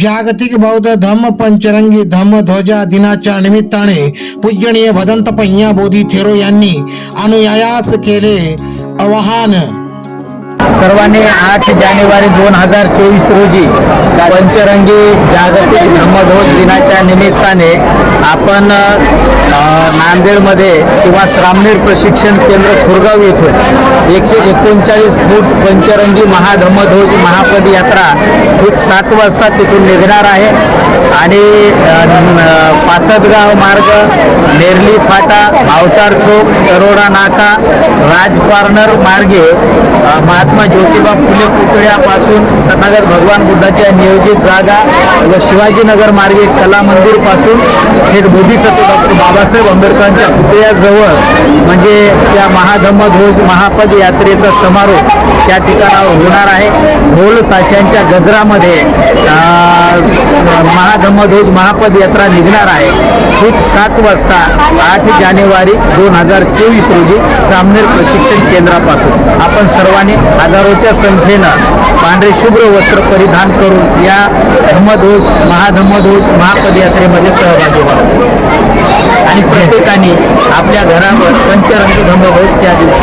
जागतिक बौद्ध धम्म पंचरंगी धम्म ध्वजा दिनाच्या निमित्ताने पूजनीय भदंत पय्या बोधी थेरो यांनी अनुयायास केले आवाहन. सर्वांनी आठ जानेवारी दोन हजार चोवीस रोजी पंचरंगी जागतिक धम्मध्वज दिनाच्या निमित्ताने आपण नांदेडमध्ये किंवा श्रामनेर प्रशिक्षण केंद्र खुरगाव येथून एकशे एकोणचाळीस फूट पंचरंगी महाधम्मध्वज महापद यात्रा सात वाजता तिथून निघणार आहे. आणि पासदगाव मार्ग नेरली फाटा भावसार चौक तरोडा नाका राज कॉर्नर मार्गे महात्मा ज्योतिबा फुले पुतळ्यापासून नगर भगवान बुद्धाच्या नियोजित जागा व शिवाजीनगर मार्गे कला मंदिरपासून थेट बोधीसत्व डॉक्टर बाबासाहेब आंबेडकरांच्या पुतळ्याजवळ म्हणजे त्या महाधम्मध्वज महापद यात्रेचा समारोप त्या ठिकाणावर होणार आहे. ढोल ताशांच्या गजरामध्ये अ, महाधम्मध्वज महापद यात्रा निघणार आहे. ठीक सात वाजता आठ जानेवारी दोन हजार चोवीस रोजी सामनेर प्रशिक्षण केंद्रापासून. आपण सर्वांनी हजारोच्या संख्येनं पांढरे शुभ्र वस्त्र परिधान करून या धम्मध्वज महाधम्मध्वज महापदयात्रेमध्ये सहभागी व्हावं आणि प्रत्येकाने आपल्या घरावर पंचरंगी धम्मध्वज त्या दिवशी